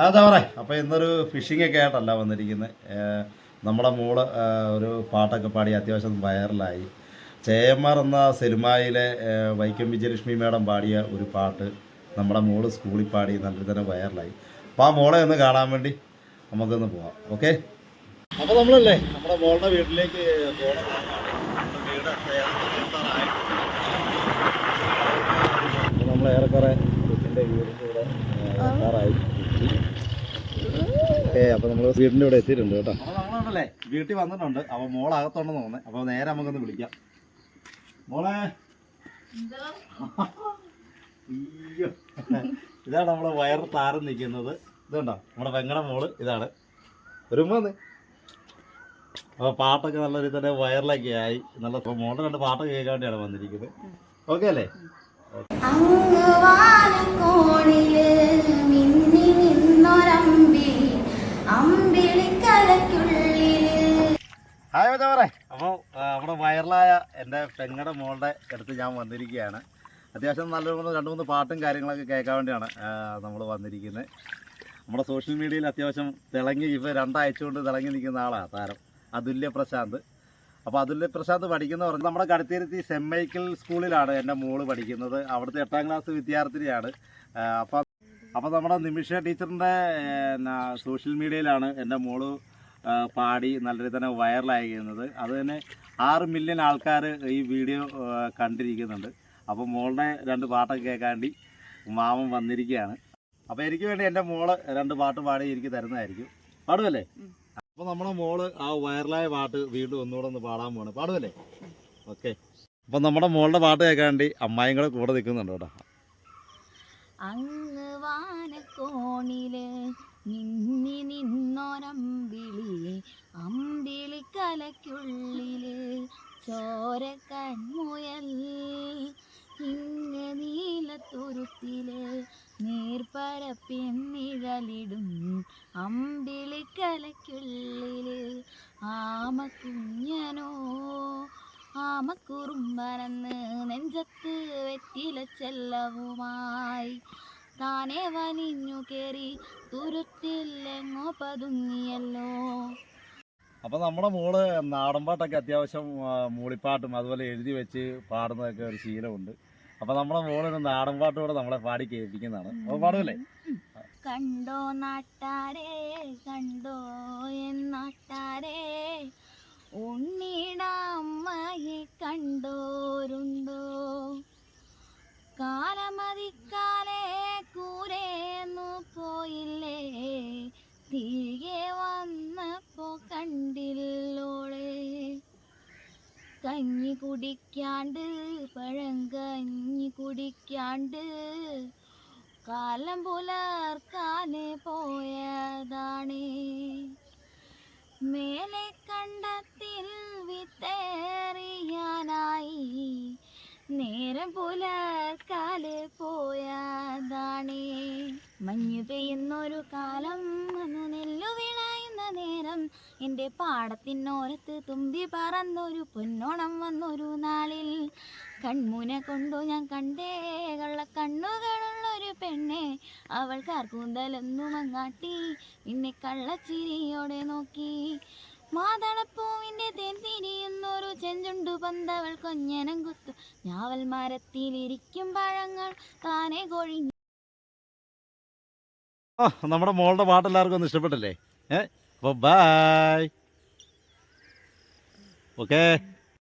അതാ പറയാ അപ്പോൾ ഇന്നൊരു ഫിഷിംഗ് ഒക്കെ ആയിട്ടല്ല വന്നിരിക്കുന്നത് നമ്മുടെ മോൾ ഒരു പാട്ടൊക്കെ പാടി അത്യാവശ്യം വൈറലായി. ചേമാർ എന്ന സിനിമയിലെ വൈക്കം വിജയലക്ഷ്മി മേഡം പാടിയ ഒരു പാട്ട് നമ്മുടെ മോൾ സ്കൂളിൽ പാടി നല്ല തന്നെ വൈറലായി. അപ്പോൾ ആ മോളെ ഒന്ന് കാണാൻ വേണ്ടി നമുക്കൊന്ന് പോവാം. ഓക്കെ? അപ്പോൾ നമ്മളല്ലേ നമ്മുടെ മോളുടെ വീട്ടിലേക്ക് പോകണം നമ്മൾ ഏറെക്കുറെ ഇവിടെ എത്താറായി ഏ അപ്പോൾ നമ്മൾ ഇവിടെ എത്തിയിട്ടുണ്ട് കേട്ടോ. നമ്മളുണ്ടല്ലേ വീട്ടിൽ വന്നിട്ടുണ്ട്. അപ്പോൾ മോൾ അകത്തുണ്ടെന്ന് തോന്നുന്നത് അപ്പോൾ നേരെ നമുക്കൊന്ന് വിളിക്കാം. മോളെ. ഇതാണ് നമ്മളെ വയർ താരം നിൽക്കുന്നത്. ഇതുണ്ടോ? നമ്മുടെ വെങ്ങട മോൾ ഇതാണ്. ഒരു ഉമ്മ വന്ന്. അപ്പോൾ പാട്ടൊക്കെ നല്ല രീതിയിൽ തന്നെ വയറിലൊക്കെ ആയി. നല്ല മോളുടെ രണ്ട് പാട്ടൊക്കെ കേൾക്കാൻ വേണ്ടിയാണ് വന്നിരിക്കുന്നത്. ഓക്കെ അല്ലേ? ഹായ് മച്ചാവറേ അപ്പോൾ നമ്മുടെ വൈറലായ എന്റെ പെങ്ങടെ മോളുടെ അടുത്ത് ഞാൻ വന്നിരിക്കുകയാണ്. അത്യാവശ്യം നല്ല മൂന്ന് രണ്ട് മൂന്ന് പാട്ടും കാര്യങ്ങളൊക്കെ കേൾക്കാൻ വേണ്ടിയാണ് നമ്മൾ വന്നിരിക്കുന്നത്. നമ്മുടെ സോഷ്യൽ മീഡിയയിൽ അത്യാവശ്യം തിളങ്ങി ഇപ്പോൾ രണ്ടാഴ്ച കൊണ്ട് തിളങ്ങി നിൽക്കുന്ന ആളാണ് താരം. അതുല്യ പ്രശാന്ത്. അപ്പോൾ അതിൽ പ്രശാന്ത് പഠിക്കുന്ന പറഞ്ഞു നമ്മുടെ കടുത്തിരുത്തി സെന്റ് മൈക്കിൾ സ്കൂളിലാണ് എന്റെ മോൾ പഠിക്കുന്നത്. അവിടുത്തെ എട്ടാം ക്ലാസ് വിദ്യാർത്ഥിനിയാണ്. അപ്പോൾ അപ്പോൾ നമ്മുടെ നിമിഷ ടീച്ചറിന്റെ സോഷ്യൽ മീഡിയയിലാണ് എന്റെ മോൾ പാടി നല്ല രീതി തന്നെ വൈറലായി ചെയ്യുന്നത് അത് തന്നെ ആറ് മില്യൺ ആൾക്കാർ ഈ വീഡിയോ കണ്ടിരിക്കുന്നുണ്ട്. അപ്പോൾ മോളുടെ രണ്ട് പാട്ടൊക്കെ കേൾക്കാണ്ടി മാമൻ വന്നിരിക്കുകയാണ്. അപ്പോൾ എനിക്ക് വേണ്ടി എന്റെ മോൾ രണ്ട് പാട്ട് പാടി എനിക്ക് തരുന്നതായിരിക്കും. പാടുമല്ലേ അപ്പോൾ നമ്മുടെ മോൾ ആ വൈറലായ പാട്ട് വീണ്ടും ഒന്നുകൂടെ ഒന്ന് പാടാൻ പോവാണ്. പാടുമല്ലേ ഓക്കെ. അപ്പോൾ നമ്മുടെ മോളുടെ പാട്ട് കേൾക്കാൻ വേണ്ടി കൂടെ കൂടെ നിൽക്കുന്നുണ്ട് കേട്ടോ. അമ്പിളി നിന്നൊരമ്പിളി അമ്പിളിക്കലയ്ക്കുള്ളിൽ ചോര കൺമുയൽ. ഇങ്ങ് നീലത്തുരുത്തിൽ നീർപ്പരപ്പിൻ നിഴലിടും അമ്പിളിക്കലയ്ക്കുള്ളിൽ ആമക്കുഞ്ഞനോ ആമക്കുറുമ്പനന്ന് നെഞ്ചത്ത് വെറ്റില ചെല്ലവുമായി താനെ വലിഞ്ഞു കേറി തുരുത്തില്ലെങ്ങോ പതുങ്ങിയല്ലോ. അപ്പോൾ നമ്മുടെ മോൾ നാടൻ പാട്ടൊക്കെ അത്യാവശ്യം മൂളിപ്പാട്ടും അതുപോലെ എഴുതി വെച്ച് പാടുന്നതൊക്കെ ഒരു ശീലമുണ്ട്. അപ്പോൾ നമ്മുടെ മോളൊരു നാടൻ പാട്ടുകൂടെ നമ്മളെ പാടി കേൾപ്പിക്കുന്നതാണ്. അപ്പോൾ പാടുമല്ലേ കണ്ടോ നാട്ടാരെ കണ്ടോ എന്നാട്ടാരെ ഉണ്ണിയുടെ കണ്ടോരുണ്ടോ? കാലമതിക്കാലേ കൂരേന്നു പോയില്ലേ? തിരികെ വന്നപ്പോ കണ്ടില്ലോളെ? കഞ്ഞി കുടിക്കാണ്ട് കഞ്ഞി കുടിക്കാണ്ട് കാലം പുലർക്കാനെ പോയതാണേ. മേലെ കണ്ടത്തിൽ വിത്തേറിയാനായി നേരം പുലർക്കാൽ പോയതാണേ. മഞ്ഞു പെയ്യുന്നൊരു കാലം വന്നു നെല്ലു നേരം എന്റെ പാടത്തിനോരത്ത് തുമ്പി പറന്നൊരു പൊന്നോണം വന്നൊരു നാളിൽ. കൺമുന കൊണ്ടു ഞാൻ കണ്ടേ കള്ള കണ്ണുകളുള്ളൊരു പെണ്ണെ. അവൾ കാർക്കൂന്തലൊന്നും മങ്ങാട്ടി പിന്നെ കള്ളച്ചിരിയോടെ നോക്കി. മാതളപ്പൂവിന്റെ തേൻ തിരിയുന്നൊരു ചെഞ്ചുണ്ടു പന്തവൾ കൊഞ്ഞനം കുത്തു. ഞാവൽ മരത്തിലിരിക്കും പഴങ്ങൾ താനെ കൊഴിഞ്ഞു. നമ്മുടെ മോളുടെ പാട്ട് എല്ലാവർക്കും ഒന്ന് ഇഷ്ടപ്പെട്ടല്ലേ? ഏ? അപ്പോൾ ബായ് ഓക്കേ